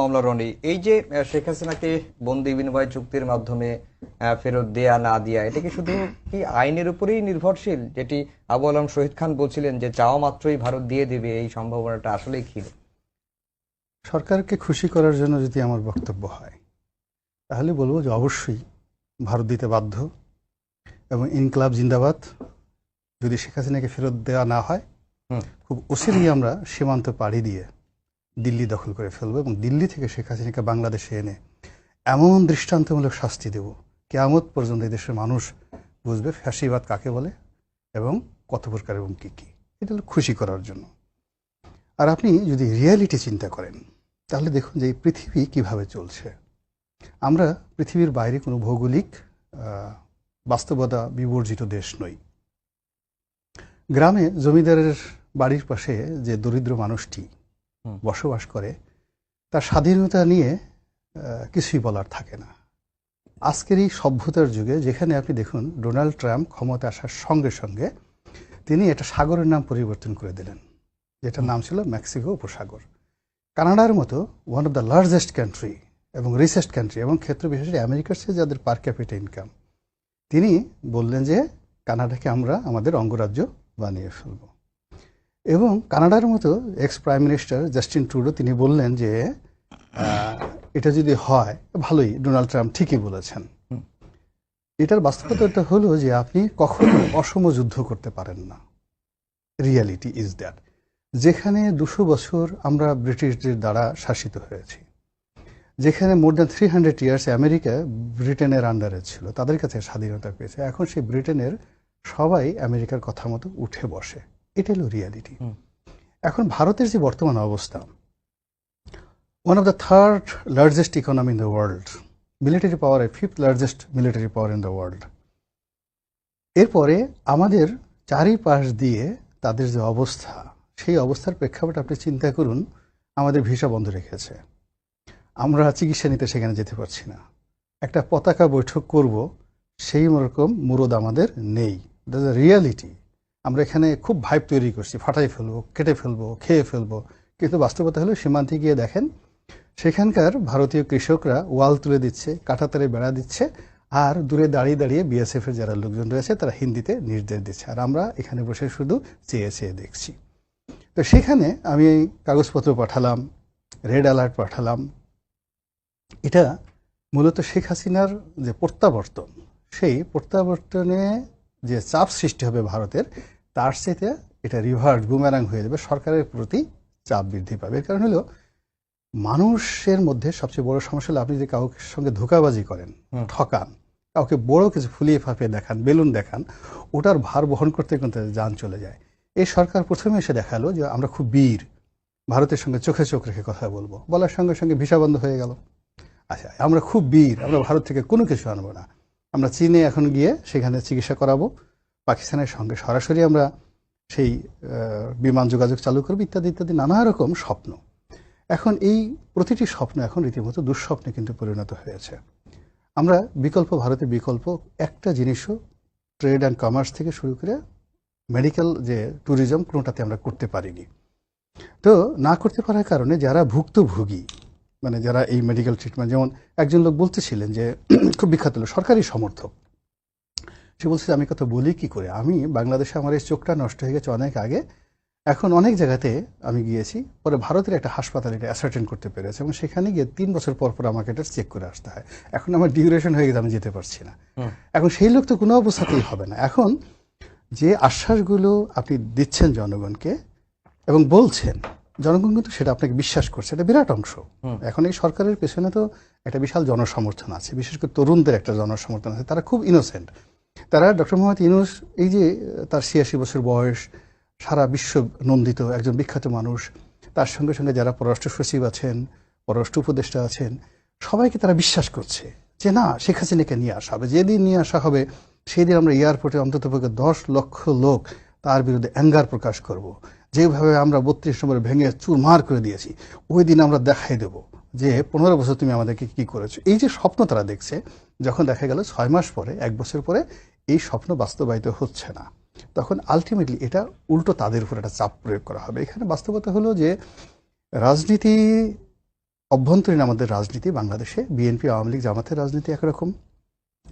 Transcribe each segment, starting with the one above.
মামলা রনি এই যে শেখ হাসিনাকে বন্দি বিনিময় চুক্তির মাধ্যমে ফেরত দেয়া না দেয়া এটা কি শুধু কি আইনের উপরেই নির্ভরশীল? যেটি আবু আলম শহীদ খান বলছিলেন যে চাওয়া মাত্রই ভারত দিয়ে দেবে এই সম্ভাবনাটা আসলেই ক্ষীণ সরকারকে খুশি করার জন্য যদি আমার বক্তব্য হয় তাহলে বলব যে অবশ্যই ভারত দিতে বাধ্য এবং ইনকলাব জিন্দাবাদ। যদি শেখ হাসিনাকে ফেরত দেওয়া না হয়। খুব অচিরেই আমরা সীমান্ত পাড়ি দিয়ে দিল্লি দখল করে ফেলব এবং দিল্লি থেকে শেখ হাসিনাকে বাংলাদেশে এনে এমন দৃষ্টান্তমূলক শাস্তি দেব, কেয়ামত পর্যন্ত এই দেশের মানুষ বুঝবে ফ্যাসিবাদ কাকে বলে এবং কত প্রকার এবং কী কী। এটা হলো খুশি করার জন্য। আর আপনি যদি রিয়ালিটি চিন্তা করেন, তাহলে দেখুন যে এই পৃথিবী কীভাবে চলছে। আমরা পৃথিবীর বাইরে কোনো ভৌগোলিক বাস্তবতা বিবর্জিত দেশ নই। গ্রামে জমিদারের বাড়ির পাশে যে দরিদ্র মানুষটি। বসবাস করে, তার স্বাধীনতা নিয়ে কিছুই বলার থাকে না। আজকের এই সভ্যতার যুগে, যেখানে আপনি দেখুন, ডোনাল্ড ট্রাম্প ক্ষমতা আসার সঙ্গে সঙ্গে তিনি এটা সাগরের নাম পরিবর্তন করে দিলেন। যেটার নাম ছিল মেক্সিকো উপসাগর। কানাডার মতো one of the largest country এবং রিসেস্ট কান্ট্রি এবং ক্ষেত্র বিশেষে আমেরিকার চেয়ে যাদের পার ক্যাপিটা ইনকাম তিনি বললেন যে, কানাডাকে আমরা আমাদের অঙ্গরাজ্য বানিয়ে ফেলব। এবং কানাডার মতো ex prime minister Justin Trudeau তিনি বললেন যে এটা যদি হয়, ভালোই ডোনাল্ড ট্রাম্প ঠিকই বলেছেন। এটার বাস্তবতাটা হলো যে, আপনি কখনো অসম যুদ্ধ করতে পারেন না। রিয়ালিটি ইজ দ্যাট যেখানে দুশো বছর আমরা ব্রিটিশদের দ্বারা শাসিত হয়েছি, যেখানে more than three hundred years America ব্রিটেনের আন্ডারে ছিল, তাদের কাছে স্বাধীনতা পেয়েছে। এখন সেই ব্রিটেনের সবাই আমেরিকার কথা মতো উঠে বসে। এটা হলো রিয়ালিটি এখন ভারতের যে বর্তমান অবস্থা one of the third largest economy in the world military power fifth largest military power in the world এরপরে আমাদের চারিপাশ দিয়ে তাদের যে অবস্থা সেই অবস্থার প্রেক্ষাপটে আপনি চিন্তা করুন আমাদের ভিসা বন্ধ রেখেছে। আমরা চিকিৎসা নিতে সেখানে যেতে পারছি না। একটা পতাকা বৈঠক করব সেই রকম মুরদ আমাদের নেই। দ্য রিয়ালিটি আমরা এখানে খুব ভাইব তৈরি করছি। ফাটাই ফেলব, কেটে ফেলব, খেয়ে ফেলব। কিন্তু বাস্তবতা হলো সীমান্তে গিয়ে দেখেন, সেখানকার ভারতীয় কৃষকরা ওয়াল তুলে দিচ্ছে কাঁটাতারে বেড়া দিচ্ছে, আর দূরে দাঁড়িয়ে দাঁড়িয়ে বিএসএফ এর যারা লোকজন রয়েছে, তারা হিন্দিতে নির্দেশ দিচ্ছে। আর আমরা এখানে বসে শুধু চেয়ে চেয়ে দেখছি। তো সেখানে আমি কাগজপত্র পাঠালাম রেড অ্যালার্ট পাঠালাম। এটা মূলত শেখ হাসিনার যে প্রত্যাবর্তন, সেই প্রত্যাবর্তনে যে চাপ সৃষ্টি হবে ভারতের তার সাথে এটা রিভার্স বুমেরাং হয়ে যাবে সরকারের প্রতি চাপ বৃদ্ধি পাবে। এর কারণ হলো মানুষের মধ্যে সবচেয়ে বড় সমস্যা হলো আপনি যদি কাউকে সঙ্গে ধোকাবাজি করেন ঠকান কাউকে বড় কিছু ফুলিয়ে ফাঁপিয়ে দেখান বেলুন দেখান ওটার ভার বহন করতে কিন্তু যান চলে যায়। এই সরকার প্রথমে এসে দেখাল যে আমরা খুব বীর ভারতের সঙ্গে চোখে চোখ রেখে কথা বলব বলার সঙ্গে সঙ্গে ভিসা বন্ধ হয়ে গেল। আচ্ছা আমরা খুব বীর আমরা ভারত থেকে কোনো কিছু আনব না। আমরা চীনে এখন গিয়ে সেখানে চিকিৎসা করাবো। পাকিস্তানের সঙ্গে সরাসরি আমরা সেই বিমান যোগাযোগ চালু করব ইত্যাদি ইত্যাদি, নানা রকম স্বপ্ন। এখন এই প্রতিটি স্বপ্ন এখন রীতিমতো দুঃস্বপ্নে কিন্তু পরিণত হয়েছে। আমরা বিকল্প, ভারতের বিকল্প একটা জিনিসও ট্রেড অ্যান্ড কমার্স থেকে শুরু করে মেডিকেল যে ট্যুরিজম কোনোটাতে আমরা করতে পারিনি। তো না করতে পারার কারণে যারা ভুক্তভোগী মানে যারা এই মেডিকেল ট্রিটমেন্ট যেমন একজন লোক বলতেছিলেন যে খুব বিখ্যাত লোক সরকারি সমর্থক। সে বলছে আমি কথা বলি কি করে? আমি বাংলাদেশে আমার এই চোখটা নষ্ট হয়ে গেছে অনেক আগে। এখন অনেক জায়গাতে আমি গিয়েছি পরে ভারতের একটা হাসপাতালে এটা অ্যাসার্টেন করতে পেরেছে এবং সেখানে গিয়ে তিন বছর পর পর আমাকে এটা চেক করে আসতে হয়। এখন আমার ডিউরেশন হয়ে গেছে আমি যেতে পারছি না। এখন সেই লোক তো কোনো অবস্থাতেই হবে না। এখন যে আশ্বাসগুলো আপনি দিচ্ছেন জনগণকে এবং বলছেন জনগণ কিন্তু সেটা আপনাকে বিশ্বাস করছে। এটা বিরাট অংশ। এখন এই সরকারের পেছনে তো একটা বিশাল জনসমর্থন আছে। বিশেষ করে তরুণদের একটা জনসমর্থন আছে। তারা খুব ইনোসেন্ট তারা ডক্টর মোহাম্মদ ইউনুস এই যে তার ছিয়াশি বছর বয়স সারা বিশ্ব নন্দিত একজন বিখ্যাত মানুষ তার সঙ্গে সঙ্গে যারা পররাষ্ট্র সচিব আছেন পররাষ্ট্র উপদেষ্টা আছেন সবাইকে তারা বিশ্বাস করছে যে না শেখ হাসিনাকে নিয়ে আসা হবে। যেদিন নিয়ে আসা হবে সেই দিন আমরা এয়ারপোর্টে অন্তত পক্ষে দশ লক্ষ লোক তার বিরুদ্ধে অ্যাঙ্গার প্রকাশ করব। যেভাবে আমরা বত্রিশ নম্বরে ভেঙে চুরমার করে দিয়েছি, ওই দিন আমরা দেখাই দেব যে পনেরো বছর তুমি আমাদেরকে কি করেছ। এই যে স্বপ্ন তারা দেখছে, যখন দেখা গেল ছয় মাস পরে, এক বছর পরে, এই স্বপ্ন বাস্তবায়িত হচ্ছে না। তখন আলটিমেটলি এটা উল্টো তাদের উপর একটা চাপ প্রয়োগ করা হবে। এখানে বাস্তবতা হলো যে রাজনীতি, অভ্যন্তরীণ আমাদের রাজনীতি, বাংলাদেশে বিএনপি, আওয়ামী লীগ, জামাতের রাজনীতি একরকম,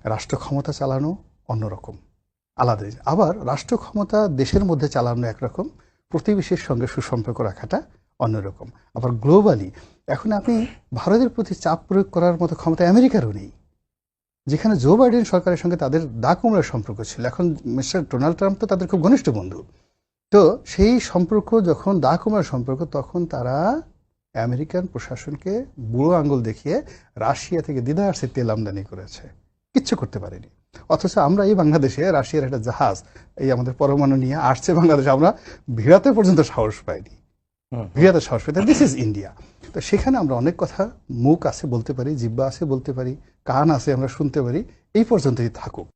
রাষ্ট্র ক্ষমতা চালানো অন্যরকম, আলাদা। আবার রাষ্ট্র ক্ষমতা দেশের মধ্যে চালানো একরকম প্রতিবেশীর সঙ্গে সুসম্পর্ক রাখাটা অন্যরকম। আবার গ্লোবালি এখন আপনি ভারতের প্রতি চাপ প্রয়োগ করার মতো ক্ষমতা আমেরিকারও নেই। যেখানে জো বাইডেন সরকারের সঙ্গে তাদের দা কুমড়ার সম্পর্ক ছিল। এখন মিস্টার ডোনাল্ড ট্রাম্প তো তাদের খুব ঘনিষ্ঠ বন্ধু। তো সেই সম্পর্ক, যখন দা কুমড়ার সম্পর্ক, তখন তারা আমেরিকান প্রশাসনকে বুড়ো আঙ্গুল দেখিয়ে রাশিয়া থেকে দিদারসে তেল আমদানি করেছে। কিচ্ছু করতে পারেনি। অথচ আমরা এই বাংলাদেশে রাশিয়ার একটা জাহাজ এই আমাদের পরমাণু নিয়ে আসছে বাংলাদেশে আমরা ভিড়াতে পর্যন্ত সাহস পাইনি। ভিড়াতে সাহস পাই দিস ইজ ইন্ডিয়া তো সেখানে আমরা অনেক কথা মুখ আছে বলতে পারি জিব্বা আছে বলতে পারি কান আছে আমরা শুনতে পারি এই পর্যন্তই থাকুক।